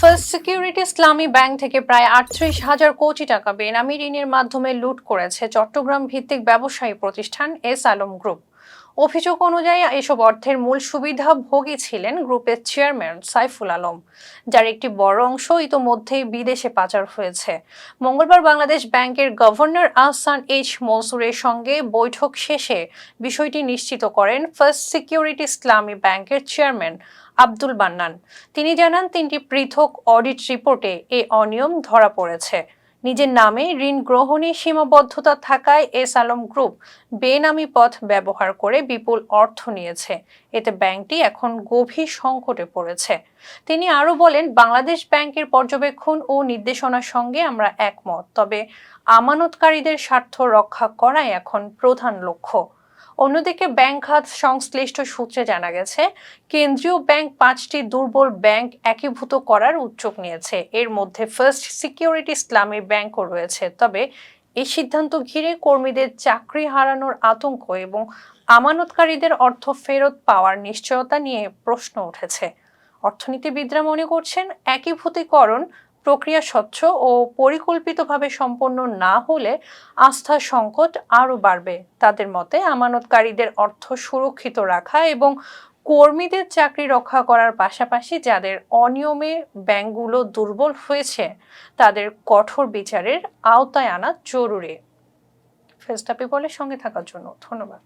First security ইসলামী bank থেকে প্রায় আটত্রিশ হাজার কোটি টাকা বেনামি ঋণের মাধ্যমে লুট করেছে চট্টগ্রাম ভিত্তিক ব্যবসায়ী প্রতিষ্ঠান এস আলম গ্রুপ। অভিযোগ অনুযায়ী এসব অর্থের মূল সুবিধাভোগী ছিলেন গ্রুপের চেয়ারম্যান সাইফুল আলম, যার একটি বড় অংশ ইতোমধ্যেই বিদেশে পাচার হয়েছে। মঙ্গলবার বাংলাদেশ ব্যাংকের গভর্নর আহসান এইচ মনসুরের সঙ্গে বৈঠক শেষে বিষয়টি নিশ্চিত করেন ফার্স্ট সিকিউরিটি ইসলামী ব্যাংকের চেয়ারম্যান আব্দুল বান্নান। তিনি জানান, তিনটি পৃথক অডিট রিপোর্টে এ অনিয়ম ধরা পড়েছে। নিজের নামে ঋণ গ্রহণে সীমাবদ্ধতা থাকায় এস আলম গ্রুপ বেনামি পথ ব্যবহার করে বিপুল অর্থ নিয়েছে। এতে ব্যাংকটি এখন গভীর সংকটে পড়েছে। তিনি আরও বলেন, বাংলাদেশ ব্যাংকের পর্যবেক্ষণ ও নির্দেশনার সঙ্গে আমরা একমত, তবে আমানতকারীদের স্বার্থ রক্ষা করাই এখন প্রধান লক্ষ্য। অন্যদিকে ব্যাংক খাত সংশ্লিষ্ট সূত্রে জানা গেছে, কেন্দ্রীয় ব্যাংক পাঁচটি দুর্বল ব্যাংক একীভূত করার উদ্যোগ নিয়েছে। এর মধ্যে ফার্স্ট সিকিউরিটি ইসলামী ব্যাংকও রয়েছে। তবে এই সিদ্ধান্ত ঘিরে কর্মীদের চাকরি হারানোর আতঙ্ক এবং আমানতকারীদের অর্থ ফেরত পাওয়ার নিশ্চয়তা নিয়ে প্রশ্ন উঠেছে। অর্থনীতিবিদরা মনে করছেন একীভূতীকরণ প্রক্রিয়া স্বচ্ছ ও পরিকল্পিতভাবে সম্পন্ন না হলে আস্থা সংকট আরও বাড়বে। তাদের মতে, আমানতকারীদের অর্থ সুরক্ষিত রাখা এবং কর্মীদের চাকরি রক্ষা করার পাশাপাশি যাদের অনিয়মে ব্যাংকগুলো দুর্বল হয়েছে, তাদের কঠোর বিচারের আওতায় আনা জরুরি। ফেস্টাপি বলে সঙ্গে থাকার জন্য ধন্যবাদ।